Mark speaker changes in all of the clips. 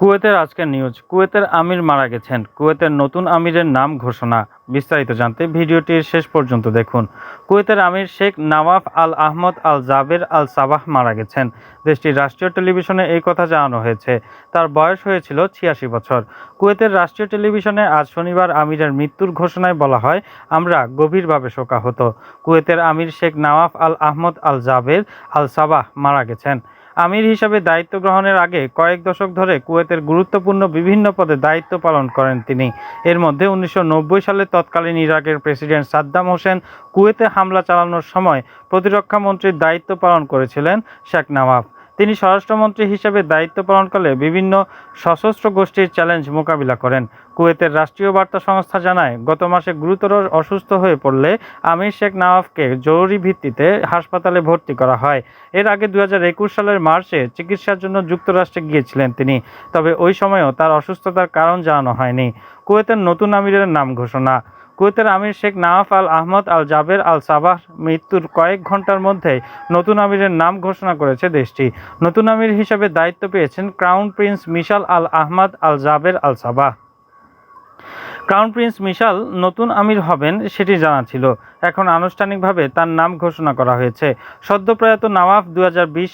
Speaker 1: কুয়েতের আজকের নিউজ। কুয়েতের আমির মারা গেছেন। কুয়েতের নতুন আমিরের নাম ঘোষণা। বিস্তারিত জানতে ভিডিওটির শেষ পর্যন্ত দেখুন। কুয়েতের আমির Sheikh Nawaf al Ahmad al Jaber al Sabah মারা গেছেন। দেশটির রাষ্ট্রীয় টেলিভিশনে এই কথা জানানো হয়েছে। তার বয়স হয়েছিল ছিয়াশি বছর। কুয়েতের রাষ্ট্রীয় টেলিভিশনে আজ শনিবার আমিরের মৃত্যুর ঘোষণায় বলা হয়, আমরা গভীরভাবে শোকাহত। কুয়েতের আমির Sheikh Nawaf al Ahmad al Jaber al Sabah মারা গেছেন। আমির হিসাবে দায়িত্ব গ্রহণের আগে কয়েক দশক ধরে কুয়েতের গুরুত্বপূর্ণ বিভিন্ন পদে দায়িত্ব পালন করেন তিনি। এর মধ্যে উনিশশো নব্বই সালে তৎকালীন ইরাকের প্রেসিডেন্ট সাদ্দাম হোসেন কুয়েতে হামলা চালানোর সময় প্রতিরক্ষা মন্ত্রীর দায়িত্ব পালন করেছিলেন শেখ নওয়াফ তিনি স্বরাষ্ট্রমন্ত্রী হিসেবে দায়িত্ব পালনকালে বিভিন্ন সশস্ত্র গোষ্ঠীর চ্যালেঞ্জ মোকাবিলা করেন। কুয়েতের রাষ্ট্রীয় বার্তা সংস্থা জানায়, গত মাসে গুরুতর অসুস্থ হয়ে পড়লে আমির শেখ নওয়াফকে জরুরি ভিত্তিতে হাসপাতালে ভর্তি করা হয়। এর আগে দুই হাজার একুশ সালের মার্চে চিকিৎসার জন্য যুক্তরাষ্ট্রে গিয়েছিলেন তিনি, তবে ওই সময়ও তার অসুস্থতার কারণ জানানো হয়নি। কুয়েতের নতুন আমিরের নাম ঘোষণা। কুয়েতের আমির Sheikh Nawaf al Ahmad al Jaber al Sabah মৃত্যুর কয়েক ঘণ্টার মধ্যে নতুন আমিরের নাম ঘোষণা করেছে দেশটি। নতুন আমির হিসাবে দায়িত্ব পেয়েছেন crown prince Mishal Al Ahmad Al Jaber Al Sabah. Crown prince Mishal নতুন আমির হবেন সেটি জানা ছিল। এখন আনুষ্ঠানিকভাবে তার নাম ঘোষণা করা হয়েছে। সদ্যপ্রয়াত নওয়াফ দু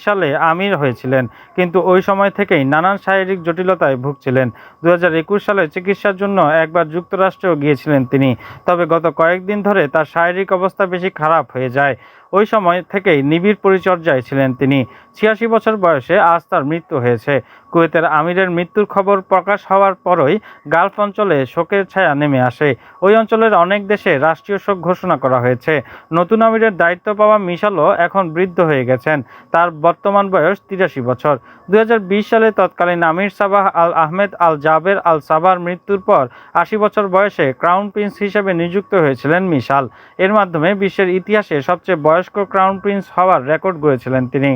Speaker 1: সালে আমির হয়েছিলেন, কিন্তু ওই সময় থেকেই নানান শারীরিক জটিলতায় ভুগছিলেন। দু হাজার একুশ সালে চিকিৎসার জন্য একবার যুক্তরাষ্ট্রেও গিয়েছিলেন তিনি, তবে গত কয়েকদিন ধরে তার শারীরিক অবস্থা বেশি খারাপ হয়ে যায়। ওই সময় থেকেই নিবিড় পরিচর্যায় ছিলেন তিনি। ছিয়াশি বছর বয়সে আজ তার মৃত্যু হয়েছে। কুয়েতের আমিরের মৃত্যুর খবর প্রকাশ হওয়ার পরই গালফ অঞ্চলে শোকের ছায়া নেমে আসে। ওই অঞ্চলের অনেক দেশে রাষ্ট্রীয় শোক ঘোষণা করা হয়েছে। নতুন আমিরের দায়িত্ব পাওয়া মিশালও এখন বৃদ্ধ হয়ে গেছেন। তার বর্তমান বয়স তিরাশি বছর। দুই হাজার বিশ সালে তৎকালীন আমির Sabah al Ahmed al Jaber al সাবার মৃত্যুর পর আশি বছর বয়সে ক্রাউন প্রিন্স হিসেবে নিযুক্ত হয়েছিলেন মিশাল। এর মাধ্যমে বিশ্বের ইতিহাসে সবচেয়ে বয়স্ক ক্রাউন প্রিন্স হওয়ার রেকর্ড গড়েছিলেন তিনি।